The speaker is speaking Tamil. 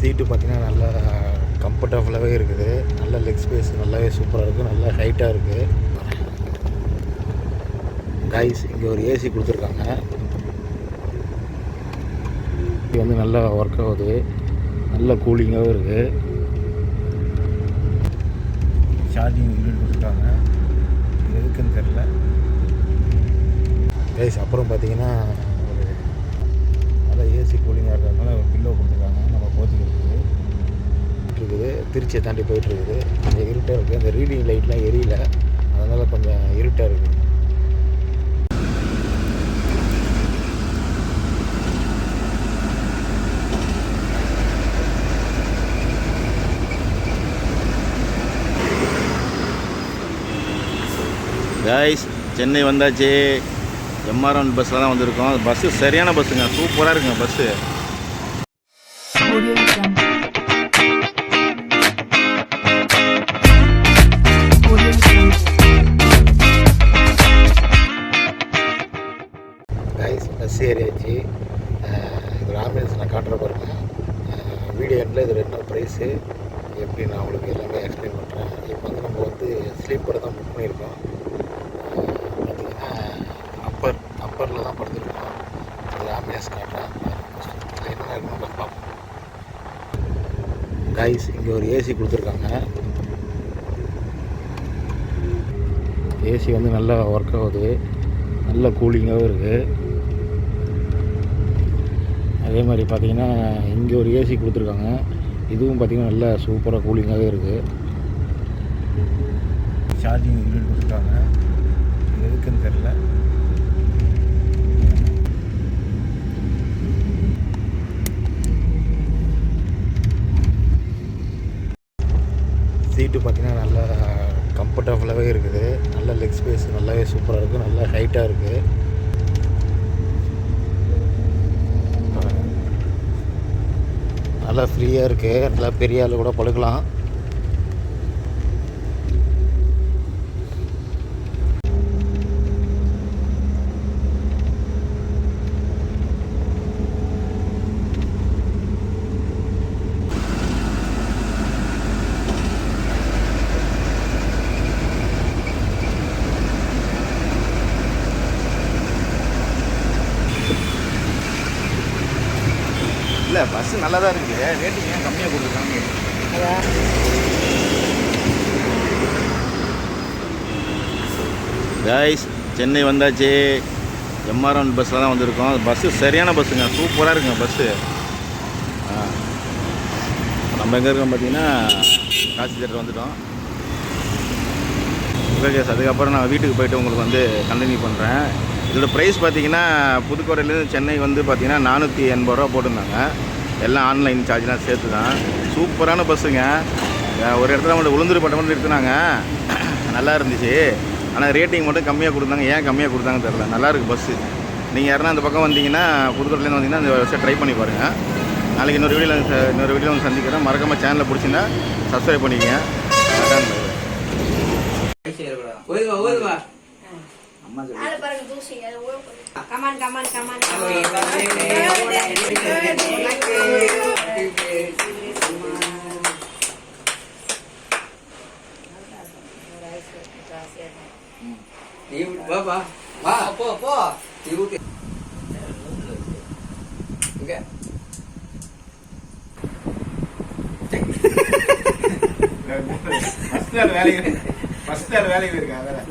சீட்டு பார்த்திங்கன்னா நல்லா கம்ஃபர்டபுளாகவே இருக்குது. நல்ல லெக் ஸ்பேஸ் நல்லாவே சூப்பராக இருக்குது நல்லா ஹைட்டாக இருக்குது கைஸ் இங்கே ஒரு ஏசி கொடுத்துருக்காங்க. இது வந்து நல்லா ஒர்க் ஆகுது. நல்ல கூலிங்காகவும் இருக்குது சார்ஜிங் யூனிட் கொடுத்துருக்காங்க. எதுக்குன்னு தெரில கைஸ் அப்புறம் பார்த்தீங்கன்னா ஒரு நல்லா ஏசி கூலிங்காக இருக்கிறதுனால ஒரு பில்லோ கொடுத்துருக்காங்க. நம்ம இருக்குது. திருச்சியை தாண்டி போயிட்டுருக்குது. கொஞ்சம் இருட்டாக இருக்குது அந்த ரீடிங் லைட்லாம் எரியல. அதனால் கொஞ்சம் இருட்டாக இருக்குது காய்ஸ் சென்னை வந்தாச்சு. எம்ஆர்என் பஸ்ஸில் தான் வந்திருக்கோம். பஸ்ஸு சரியான பஸ்ஸுங்க சூப்பராக இருக்குங்க bus Audio Jungle. Audio Jungle. Guys bus ஏறியாச்சு அஹ் ஆம்புலன்ஸ் நான் காட்டுற பாருங்க வீடியோ எண்டில் இது ரெண்டு ப்ரைஸு எப்படி நான் உங்களுக்கு எல்லாமே எக்ஸ்பிளைன் பண்ணுறேன் இப்போ வந்து நம்ம வந்து ஸ்லீப்பர் தான் புக் பண்ணியிருக்கோம் அஹ் பார்த்தீங்கன்னா அப்பர் அப்பரில் தான் படுத்துருக்கோம் அது ஆம்புலன்ஸ் காட்டுறேன் இதில் என்ன இருக்குன்னு நம்ம பார்ப்போம் கைஸ் இங்கே ஒரு ஏசி கொடுத்துருக்காங்க. ஏசி வந்து நல்லா ஒர்க் ஆகுது. நல்ல கூலிங்காகவும் இருக்குது அதே மாதிரி பார்த்தீங்கன்னா இங்கே ஒரு ஏசி கொடுத்துருக்காங்க. இதுவும் பார்த்திங்கன்னா நல்லா சூப்பராக கூலிங்காகவே இருக்குது சார்ஜிங் யூனிட் கொடுத்துருக்காங்க. எதுக்குன்னு தெரில சீட்டு பார்த்திங்கன்னா நல்லா கம்ஃபர்டபுளாகவே இருக்குது. நல்ல லெக் ஸ்பேஸ் நல்லாவே சூப்பராக இருக்குது நல்லா ஹைட்டாக இருக்குது நல்லா ஃப்ரீயாக இருக்குது நல்லா பெரிய ஆள் கூட பழுக்கலாம் இல்லை பஸ்ஸு நல்லா தான் இருக்குது ரேட்டிங் ஏன் கம்மியாக கொடுத்துருக்காங்க கைஸ் சென்னை வந்தாச்சு. எம்ஆர்என் பஸ்ஸில் தான் வந்திருக்கோம். பஸ்ஸு சரியான பஸ்ஸுங்க சூப்பராக இருக்குங்க பஸ்ஸு நம்ம எங்கே இருக்கோம் பார்த்தீங்கன்னா காசி தேட்டர் வந்துட்டோம். ஓகே கேஸ் அதுக்கப்புறம் நான் வீட்டுக்கு போயிட்டு உங்களுக்கு வந்து கண்டினியூ பண்ணுறேன் இதோட ப்ரைஸ் பார்த்தீங்கன்னா புதுக்கோட்டையிலேருந்து சென்னை வந்து பார்த்தீங்கன்னா நானூற்றி எண்பது ரூபா போட்டிருந்தாங்க. எல்லாம் ஆன்லைன் சார்ஜ்லாம் சேர்த்து தான் சூப்பரான பஸ்ஸுங்க ஒரு இடத்துல மட்டும் உளுந்துரு பட்டம் மட்டும் நிறுத்தினாங்க நல்லா இருந்துச்சு. ஆனால் ரேட்டிங் மட்டும் கம்மியாக கொடுத்தாங்க. ஏன் கம்மியாக கொடுத்தாங்கன்னு தெரில நல்லாயிருக்கு பஸ்ஸு நீங்கள் யாருன்னா அந்த பக்கம் வந்தீங்கன்னா புதுக்கோட்டையிலேருந்து வந்தீங்கன்னா அந்த பஸ்ஸை ட்ரை பண்ணி பாருங்கள் நாளைக்கு இன்னொரு வீடியோவில் இன்னொரு வீடியோ வந்து சந்திக்கிறேன். மறக்காமல் சேனலில் பிடிச்சிங்கன்னா சப்ஸ்கிரைப் பண்ணிக்கங்க. அதான் ஆளு பாருங்க தூசி. கமான் கமான் கமான் நீ வா வா வா போ போ ஊத்து இங்க வேலைக்கு வேலைக்கு இருக்கா வேலை